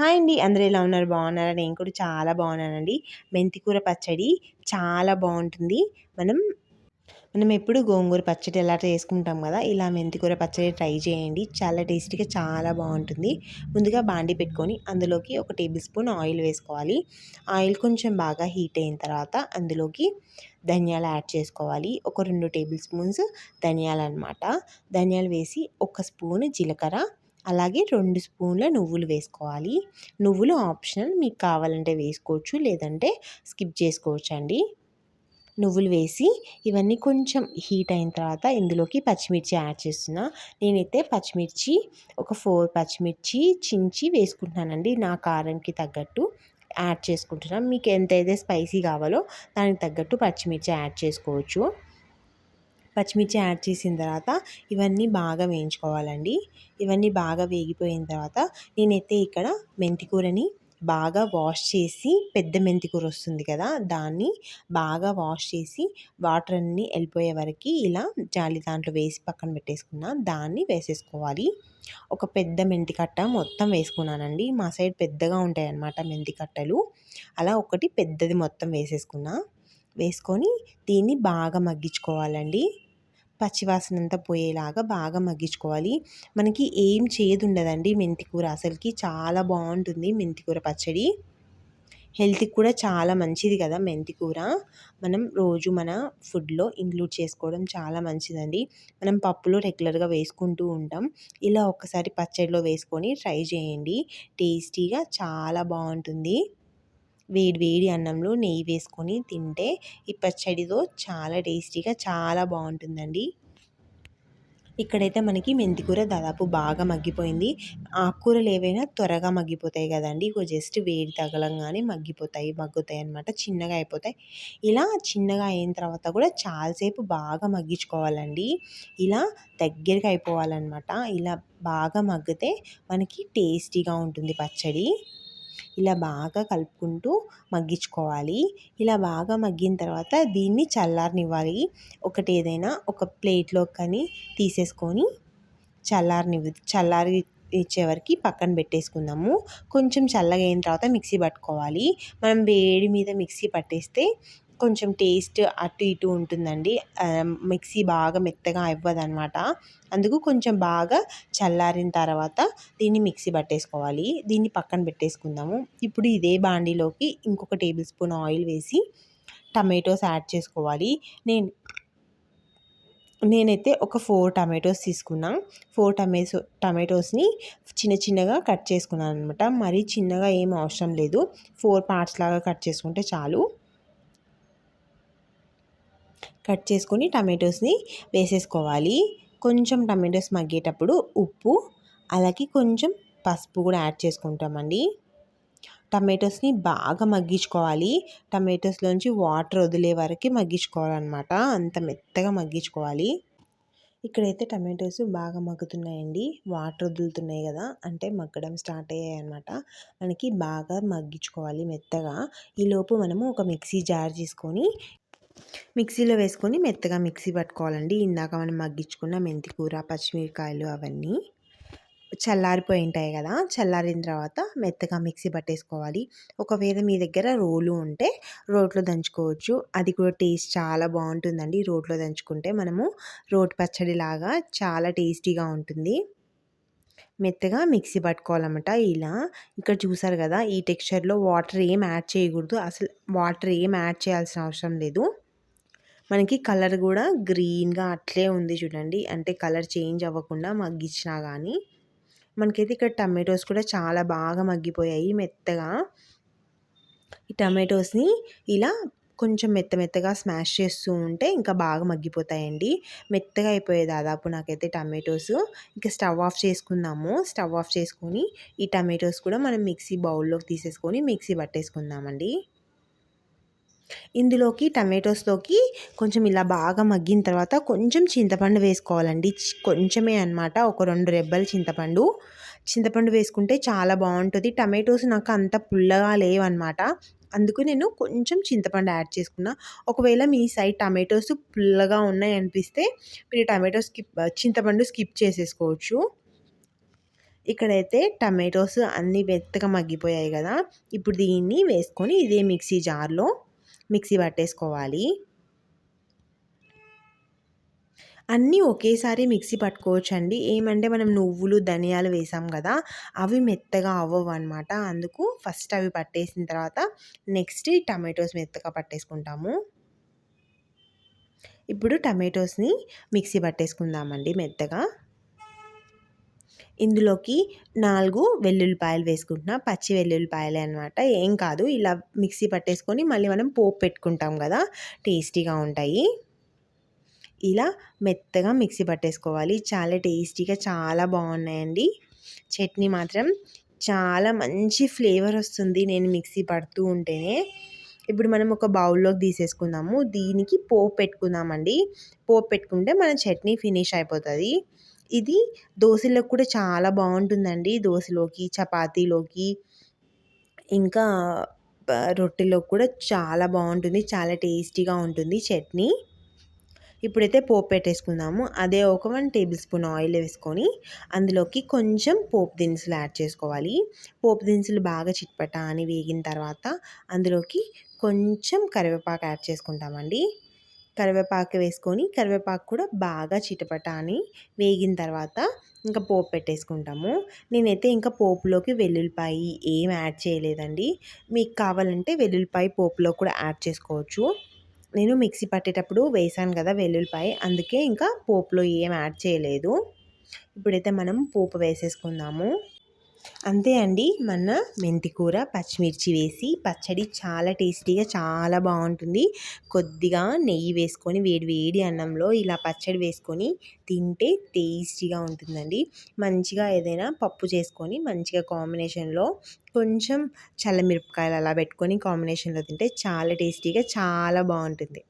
Hi అండి. అందరూ ఎలా ఉన్నారు? బాగున్నారా? నేను కూడా చాలా బాగున్నానండి. మెంతికూర పచ్చడి చాలా బాగుంటుంది. మనం మనం ఎప్పుడు గోంగూర పచ్చడి ఎలా చేసుకుంటాం కదా ఇలా మెంతికూర పచ్చడి ట్రై చేయండి. చాలా టేస్టీగా చాలా బాగుంటుంది. ముందుగా బాండి పెట్టుకొని అందులోకి ఒక టేబుల్ స్పూన్ ఆయిల్ వేసుకోవాలి. ఆయిల్ కొంచెం బాగా హీట్ అయిన తర్వాత అందులోకి ధనియాలు యాడ్ చేసుకోవాలి. ఒక రెండు టేబుల్ స్పూన్స్ ధనియాలు అనమాట ధనియాలు వేసి ఒక స్పూన్ జీలకర్ర అలాగే రెండు స్పూన్ల నువ్వులు వేసుకోవాలి. నువ్వులు ఆప్షనల్ మీకు కావాలంటే వేసుకోవచ్చు లేదంటే స్కిప్ చేసుకోవచ్చు అండి నువ్వులు వేసి ఇవన్నీ కొంచెం హీట్ అయిన తర్వాత ఇందులోకి పచ్చిమిర్చి యాడ్ చేస్తున్నా. నేనైతే పచ్చిమిర్చి ఒక ఫోర్ పచ్చిమిర్చి చించి వేసుకుంటున్నానండి. నా కారంకి తగ్గట్టు యాడ్ చేసుకుంటున్నాను మీకు ఎంతైతే స్పైసీ కావాలో దానికి తగ్గట్టు పచ్చిమిర్చి యాడ్ చేసుకోవచ్చు. పచ్చిమిర్చి యాడ్ చేసిన తర్వాత ఇవన్నీ బాగా వేయించుకోవాలండి. ఇవన్నీ బాగా వేగిపోయిన తర్వాత నేనైతే ఇక్కడ మెంతికూరని బాగా వాష్ చేసి పెద్ద మెంతికూర వస్తుంది కదా దాన్ని బాగా వాష్ చేసి వాటర్ అన్నీ వెళ్ళిపోయే వరకు ఇలా జాలి దాంట్లో వేసి పక్కన పెట్టేసుకున్నా దాన్ని వేసేసుకోవాలి. ఒక పెద్ద మెంతి కట్ట మొత్తం వేసుకున్నానండి. మా సైడ్ పెద్దగా ఉంటాయి అన్నమాట మెంతి కట్టలు అలా ఒకటి పెద్దది మొత్తం వేసేసుకున్నా. వేసుకొని దీన్ని బాగా మగ్గించుకోవాలండి. పచ్చివాసన అంతా పోయేలాగా బాగా మగ్గించుకోవాలి. మనకి ఏం చేయదు ఉండదండి మెంతికూర. అసలుకి చాలా బాగుంటుంది మెంతికూర పచ్చడి. హెల్త్కి కూడా చాలా మంచిది కదా మెంతికూర. మనం రోజు మన ఫుడ్లో ఇంక్లూడ్ చేసుకోవడం చాలా మంచిదండి. మనం పప్పులో రెగ్యులర్గా వేసుకుంటూ ఉంటాం. ఇలా ఒక్కసారి పచ్చడిలో వేసుకొని ట్రై చేయండి. టేస్టీగా చాలా బాగుంటుంది. వేడి వేడి అన్నంలో నెయ్యి వేసుకొని తింటే ఈ పచ్చడితో చాలా టేస్టీగా చాలా బాగుంటుందండి. ఇక్కడైతే మనకి మెంతికూర దాదాపు బాగా మగ్గిపోయింది. ఆకుకూరలు ఏవైనా త్వరగా మగ్గిపోతాయి కదండి. ఇక జస్ట్ వేడి తగలంగానే మగ్గిపోతాయి మగ్గుతాయి అనమాట చిన్నగా అయిపోతాయి. ఇలా చిన్నగా అయిన తర్వాత కూడా చాలాసేపు బాగా మగ్గించుకోవాలండి. ఇలా దగ్గరగా అయిపోవాలన్నమాట. ఇలా బాగా మగ్గితే మనకి టేస్టీగా ఉంటుంది పచ్చడి. ఇలా బాగా కలుపుకుంటూ మగ్గించుకోవాలి. ఇలా బాగా మగ్గిన తర్వాత దీన్ని చల్లారనివ్వాలి. ఒకటి ఏదైనా ఒక ప్లేట్లో కానీ తీసేసుకొని చల్లారని చల్లారి ఇచ్చేవరకు పక్కన పెట్టేసుకుందాము. కొంచెం చల్లగా అయిన తర్వాత మిక్సీ పట్టుకోవాలి. మనం వేడి మీద మిక్సీ పట్టేస్తే కొంచెం టేస్ట్ అటు ఇటు ఉంటుందండి. మిక్సీ బాగా మెత్తగా అవ్వదనమాట అందుకు కొంచెం బాగా చల్లారిన తర్వాత దీన్ని మిక్సీ పట్టేసుకోవాలి. దీన్ని పక్కన పెట్టేసుకుందాము. ఇప్పుడు ఇదే బాండీలోకి ఇంకొక టేబుల్ స్పూన్ ఆయిల్ వేసి టమాటోస్ యాడ్ చేసుకోవాలి. నేను నేనైతే ఒక ఫోర్ టమాటోస్ తీసుకున్నా. ఫోర్ టమాటో టమాటోస్ని చిన్న చిన్నగా కట్ చేసుకున్నాను అనమాట మరీ చిన్నగా ఏం అవసరం లేదు. ఫోర్ పార్ట్స్ లాగా కట్ చేసుకుంటే చాలు. కట్ చేసుకొని టమాటోస్ని వేసేసుకోవాలి. కొంచెం టమాటోస్ మగ్గేటప్పుడు ఉప్పు అలాగే కొంచెం పసుపు కూడా యాడ్ చేసుకుంటామండి. టమాటోస్ని బాగా మగ్గించుకోవాలి. టమాటోస్లోంచి వాటర్ వదిలే వరకు మగ్గించుకోవాలన్నమాట. అంత మెత్తగా మగ్గించుకోవాలి. ఇక్కడైతే టమాటోస్ బాగా మగ్గుతున్నాయండి. వాటర్ వదులుతున్నాయి కదా అంటే మగ్గడం స్టార్ట్ అయ్యాయి అనమాట మనకి బాగా మగ్గించుకోవాలి మెత్తగా. ఈలోపు మనము ఒక మిక్సీ జార్ తీసుకొని మిక్సీలో వేసుకొని మెత్తగా మిక్సీ పట్టుకోవాలండి. ఇందాక మనం మగ్గించుకున్న మెంతికూర పచ్చిమిరకాయలు అవన్నీ చల్లారిపోయి ఉంటాయి కదా. చల్లారిన తర్వాత మెత్తగా మిక్సీ పట్టేసుకోవాలి. ఒకవేళ మీ దగ్గర రోలు ఉంటే రోట్లో దంచుకోవచ్చు. అది కూడా టేస్ట్ చాలా బాగుంటుందండి. రోట్లో దంచుకుంటే మనము రోటి పచ్చడి లాగా చాలా టేస్టీగా ఉంటుంది. మెత్తగా మిక్సీ పట్టుకోవాలన్నమాట ఇలా. ఇక్కడ చూసారు కదా ఈ టెక్స్చర్లో వాటర్ ఏం యాడ్ చేయకూడదు. అసలు వాటర్ ఏం యాడ్ చేయాల్సిన అవసరం లేదు. మనకి కలర్ కూడా గ్రీన్గా అట్లే ఉంది చూడండి. అంటే కలర్ చేంజ్ అవ్వకుండా మగ్గించినా కానీ మనకైతే ఇక్కడ టమాటోస్ కూడా చాలా బాగా మగ్గిపోయాయి మెత్తగా. ఈ టమాటోస్ని ఇలా కొంచెం మెత్త మెత్తగా స్మాష్ చేస్తూ ఉంటే ఇంకా బాగా మగ్గిపోతాయండి. మెత్తగా అయిపోయాయి దాదాపు నాకైతే టమాటోస్. ఇంకా స్టవ్ ఆఫ్ చేసుకుందాము. స్టవ్ ఆఫ్ చేసుకొని ఈ టమాటోస్ కూడా మనం మిక్సీ బౌల్లోకి తీసేసుకొని మిక్సీ పట్టేసుకుందామండి. ఇందులోకి టమాటోస్లోకి కొంచెం ఇలా బాగా మగ్గిన తర్వాత కొంచెం చింతపండు వేసుకోవాలండి. కొంచెమే అనమాట ఒక రెండు రెబ్బలు చింతపండు. చింతపండు వేసుకుంటే చాలా బాగుంటుంది. టమాటోస్ నాకు అంత పుల్లగా లేవన్నమాట. అందుకు నేను కొంచెం చింతపండు యాడ్ చేసుకున్నా. ఒకవేళ మీ సైడ్ టమాటోస్ పుల్లగా ఉన్నాయి అనిపిస్తే మీరు టమాటో స్కిప్ చింతపండు స్కిప్ చేసేసుకోవచ్చు. ఇక్కడైతే టమాటోస్ అన్నీ మెత్తగా మగ్గిపోయాయి కదా. ఇప్పుడు దీన్ని వేసుకొని ఇదే మిక్సీ జార్లో మిక్సీ పట్టేసుకోవాలి. అన్నీ ఒకేసారి మిక్సీ పట్టుకోవచ్చు అండి ఏమంటే మనం నువ్వులు ధనియాలు వేసాం కదా అవి మెత్తగా అవ్వవు అనమాట అందుకు ఫస్ట్ అవి పట్టేసిన తర్వాత నెక్స్ట్ టమాటోస్ మెత్తగా పట్టేసుకుంటాము. ఇప్పుడు టమాటోస్ని మిక్సీ పట్టేసుకుందామండి మెత్తగా. ఇందులోకి నాలుగు వెల్లుల్లిపాయలు వేసుకుంటున్నా. పచ్చి వెల్లుల్లిపాయలే అనమాట ఏం కాదు ఇలా మిక్సీ పట్టేసుకొని మళ్ళీ మనం పోపు పెట్టుకుంటాం కదా టేస్టీగా ఉంటాయి. ఇలా మెత్తగా మిక్సీ పట్టేసుకోవాలి. చాలా టేస్టీగా చాలా బాగున్నాయండి. చట్నీ మాత్రం చాలా మంచి ఫ్లేవర్ వస్తుంది నేను మిక్సీ పడుతూ ఉంటేనే. ఇప్పుడు మనం ఒక బౌల్లోకి తీసేసుకుందాము. దీనికి పోపు పెట్టుకుందామండి. పోపు పెట్టుకుంటే మన చట్నీ ఫినిష్ అయిపోతుంది. ఇది దోశలోకి కూడా చాలా బాగుంటుందండి. దోశలోకి చపాతీలోకి ఇంకా రొట్టెలోకి కూడా చాలా బాగుంటుంది. చాలా టేస్టీగా ఉంటుంది చట్నీ. ఇప్పుడైతే పోపు పెట్టేసుకుందాము. అదే ఒక వన్ టేబుల్ స్పూన్ ఆయిల్ వేసుకొని అందులోకి కొంచెం పోపు దినుసులు యాడ్ చేసుకోవాలి. పోపు దినుసులు బాగా చిట్పట అని వేగిన తర్వాత అందులోకి కొంచెం కరివేపాకు యాడ్ చేసుకుంటామండి. కరివేపాకు వేసుకొని కరివేపాకు కూడా బాగా చిటపట అని వేగిన తర్వాత ఇంకా పోపు పెట్టేసుకుంటాము. నేనైతే ఇంకా పోపులోకి వెల్లుల్లిపాయ ఏం యాడ్ చేయలేదండి. మీకు కావాలంటే వెల్లుల్లిపాయ పోపులో కూడా యాడ్ చేసుకోవచ్చు. నేను మిక్సీ పట్టేటప్పుడు వేసాను కదా వెల్లుల్లిపాయ అందుకే ఇంకా పోపులో ఏం యాడ్ చేయలేదు. ఇప్పుడైతే మనం పోపు వేసేసుకుందాము. అంతే అండి. మన మెంతికూర పచ్చిమిర్చి వేసి పచ్చడి చాలా టేస్టీగా చాలా బాగుంటుంది. కొద్దిగా నెయ్యి వేసుకొని వేడి వేడి అన్నంలో ఇలా పచ్చడి వేసుకొని తింటే టేస్టీగా ఉంటుందండి. మంచిగా ఏదైనా పప్పు చేసుకొని మంచిగా కాంబినేషన్లో కొంచెం చల్లమిరపకాయలు అలా పెట్టుకొని కాంబినేషన్లో తింటే చాలా టేస్టీగా చాలా బాగుంటుంది.